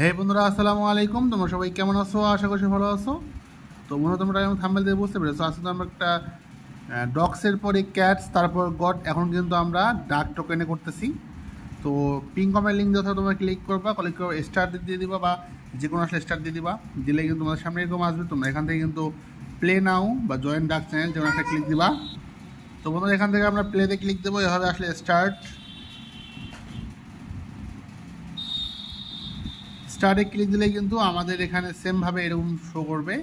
হে বন্ধুরা, আসসালামু আলাইকুম। তোমরা সবাই কেমন আছো? আশা করছি ভালো আছো। তো মনে হয় তোমরা এখন থাম্বেল দিয়ে বুঝতে পেরেছ। আসলে আমরা একটা ডগসের পরে ক্যাটস তারপর গড এখন কিন্তু আমরা ডাক টোকেনে করতেছি। তো পিঙ্ক কমের লিঙ্ক দেওয়া তোমরা ক্লিক করবা ক্লিক করে স্টার দিয়ে দিবা বা যে কোনো আসলে স্টার দিয়ে দিবা। দিলে কিন্তু তোমাদের সামনে এরকম আসবে। তোমরা এখান থেকে কিন্তু প্লে নাও বা জয়েন ডাক চ্যানেল যেমন একটা ক্লিক দিবা। তো বন্ধুরা, এখান থেকে আমরা প্লেতে ক্লিক দেবো। এভাবে আসলে স্টার্ট স্টার্টে ক্লিক দিলে কিন্তু আমাদের এখানে সেমভাবে এরকম শো করবে।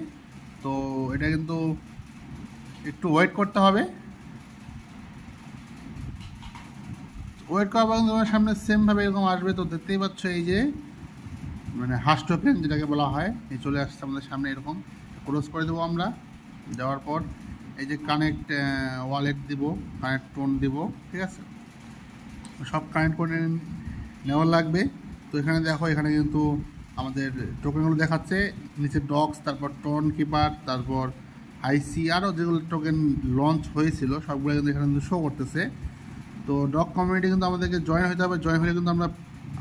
তো এটা কিন্তু একটু ওয়েট করতে হবে। ওয়েট করার পর তোমার সামনে সেমভাবে এরকম আসবে। তো দেখতেই পাচ্ছ এই যে মানে হাস টোকেন যেটাকে বলা হয়, এই চলে আসছে আমাদের সামনে এরকম। ক্লোজ করে দেবো আমরা। দেওয়ার পর এই যে কানেক্ট ওয়ালেট দিব কানেক্ট টোন দিব, ঠিক আছে? সব কানেক্ট করে নেওয়ার লাগবে। তো এখানে দেখো, এখানে কিন্তু আমাদের টোকেনগুলো দেখাচ্ছে। নিচে ডক্স তারপর টোন কিপার তারপর আইসি আরও যেগুলো টোকেন লঞ্চ হয়েছিল, সবগুলো কিন্তু এখানে কিন্তু শো করতেছে। তো ডগ কমিউনিটি কিন্তু আমাদেরকে জয়েন হতে হবে। জয়েন হলে কিন্তু আমরা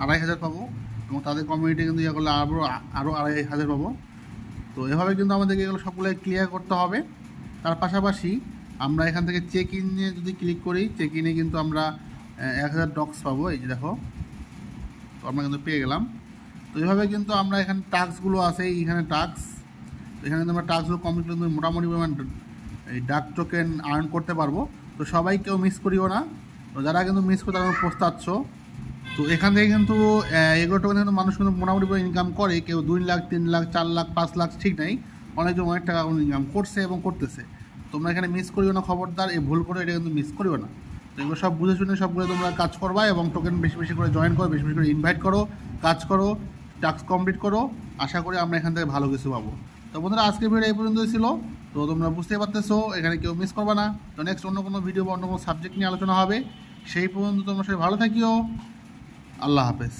আড়াই হাজার পাবো এবং তাদের কমিউনিটি কিন্তু ইয়ে করলে আরও আরও আড়াই হাজার পাবো। তো এভাবে কিন্তু আমাদেরকে এগুলো সবগুলো ক্লিয়ার করতে হবে। তার পাশাপাশি আমরা এখান থেকে চেক ইনে যদি ক্লিক করি চেক ইনে কিন্তু আমরা এক হাজার ডক্স পাবো। এই যে দেখো আমরা কিন্তু পেয়ে গেলাম। তো এইভাবে কিন্তু আমরা এখানে টাস্কগুলো আছে, এইখানে টাস্ক এখানে কিন্তু আমরা টাস্কগুলো কমপ্লিট কিন্তু মোটামুটি পরিমাণ এই ডাক টোকেন আর্ন করতে পারব। তো সবাই কেউ মিস করিও না। তো যারা কিন্তু মিস করে তারা পোস্তাচ্ছ তো এখান থেকে কিন্তু এগুলো টোকেন কিন্তু মানুষ কিন্তু মোটামুটি ইনকাম করে। কেউ দুই লাখ, তিন লাখ, চার লাখ, পাঁচ লাখ ঠিক নেই। অনেকজন অনেক টাকা ইনকাম করছে এবং করতেছে। তোমরা এখানে মিস করিও না, খবরদার। এই ভুল করে এটা কিন্তু মিস করিও না। এগুলো সব বুঝে শুনে সবগুলো তোমরা কাজ করবা এবং টোকেন বেশি বেশি করে জয়েন করো, বেশি বেশি করে ইনভাইট করো, কাজ করো টাস্ক কমপ্লিট করো। আশা করি আমরা এখান থেকে ভালো কিছু পাবো। তো বন্ধুরা, আজকের ভিডিও এই পর্যন্তই ছিল। তো তোমরা বুঝতে পারতেছো, এখানে কেউ মিস করবে না। তো নেক্সট অন্য কোনো ভিডিও বা অন্য কোনো সাবজেক্ট নিয়ে আলোচনা হবে। সেই পর্যন্ত তোমরা সবাই ভালো থাকিও। আল্লাহ হাফেজ।